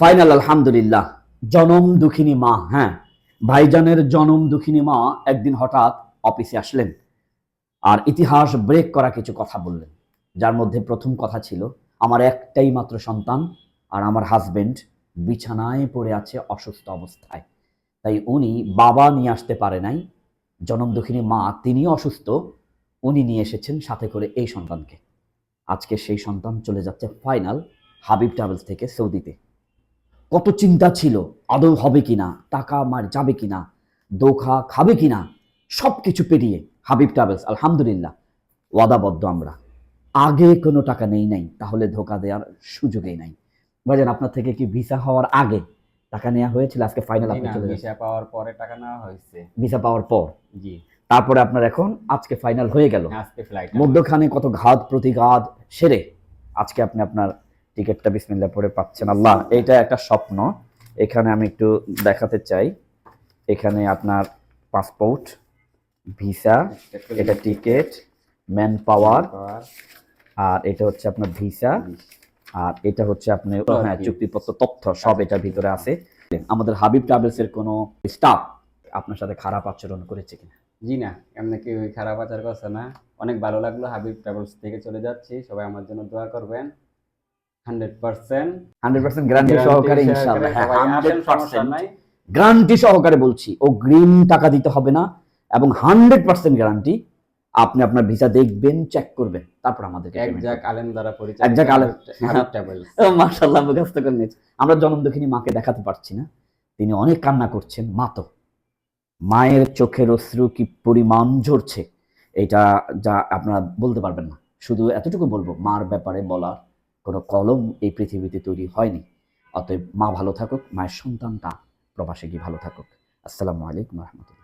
Final, আলহামদুলিল্লাহ। জনম দুঃখিনী মা হ্যাঁ। ভাইজানের জনম দুঃখিনী মা একদিন হঠাৎ অফিসে আসলেন আর ইতিহাস ব্রেক করা কিছু কথা বললেন, যার মধ্যে প্রথম কথা ছিল, আমার একটাই মাত্র সন্তান আর আমার হাজবেন্ড বিছানায় পড়ে আছে অসুস্থ অবস্থায়। তাই উনি বাবা নিয়ে আসতে পারে নাই। জনম দুঃখিনী মা তিনি অসুস্থ, উনি নিয়ে এসেছেন সাথে করে এই সন্তানকে। আজকে সেই সন্তান চলে যাচ্ছে ফাইনাল হাবিব ট্রাভেলস থেকে সৌদিতে। কত চিন্তা ছিল আদৌ হবে কিনা টাকা মার যাবে কিনা দোখা খাবে কিনা সব কিছু পেরিয়ে হাবিব ট্রাভেলস আলহামদুলিল্লাহ ওয়াদাবদ্ধ আমরা। আগে কোনো টাকা নেই নাই তাহলে ধোকা দেওয়ার সুযোগই নাই। ভাইজান আপনার থেকে কি ভিসা হওয়ার আগে টাকা নেওয়া হয়েছিল? আজকে ফাইনাল আপনি চলে ভিসা পাওয়ার পরে টাকা নেওয়া হয়েছে। ভিসা পাওয়ার পর? জি। তারপরে আপনার এখন আজকে ফাইনাল হয়ে গেল। আজকে ফ্লাইট মধ্যখানে কত ঘাত প্রতিঘাত সেরে আজকে আপনি আপনার টিকিটটা বিসমিল্লা পরে পাচ্ছেন। আল্লাহ, এটা একটা স্বপ্ন। এখানে আমি একটু দেখাতে চাই। এখানে আপনার পাসপোর্ট, ভিসা, এটা টিকিট ম্যান পাওয়ার আর এটা হচ্ছে আপনার ভিসা, আর এটা হচ্ছে আপনি হ্যাঁ চুক্তিপত্র, তথ্য, সব এটার ভিতরে আছে। আমাদের হাবিব ট্রাভেলস এর কোনো স্টাফ আপনার সাথে খারাপ আচরণ করেছে কিনা? জি না, এমনি কি খারাপ আচার করছে না। অনেক ভালো লাগল হাবিব ট্রাভেলস থেকে চলে যাচ্ছি। সবাই আমার জন্য দোয়া করবেন। Hundred percent. Hundred percent guarantee সহকারে হ্যাঁ হান্ড্রেড সমস্যা গ্যারান্টি সহকারে বলছি ও গ্রিন টাকা দিতে হবে না এবং হান্ড্রেড পার্সেন্ট গ্যারান্টি আপনি আপনার ভিসা দেখবেন চেক করবেন তারপর আমাদেরকে আলেম দ্বারা আলেম। মাশাআল্লাহ মুখস্থ করে নিয়েছি। আমরা জনম দুঃখিনী মাকে দেখাতে পারছি না। তিনি অনেক কান্না করছেন। মা তো মায়ের চোখের অশ্রু কি পরিমাণ ঝরছে? এটা যা আপনারা বলতে পারবেন না। শুধু এতটুকু বলব মার ব্যাপারে বলার কোনো কলম এই পৃথিবীতে তৈরি হয়নি। অতএব মা ভালো থাকুক, মায়ের সন্তানটা প্রবাসে গিয়ে ভালো থাকুক। আসসালামু আলাইকুম রহমতুল্লাহ।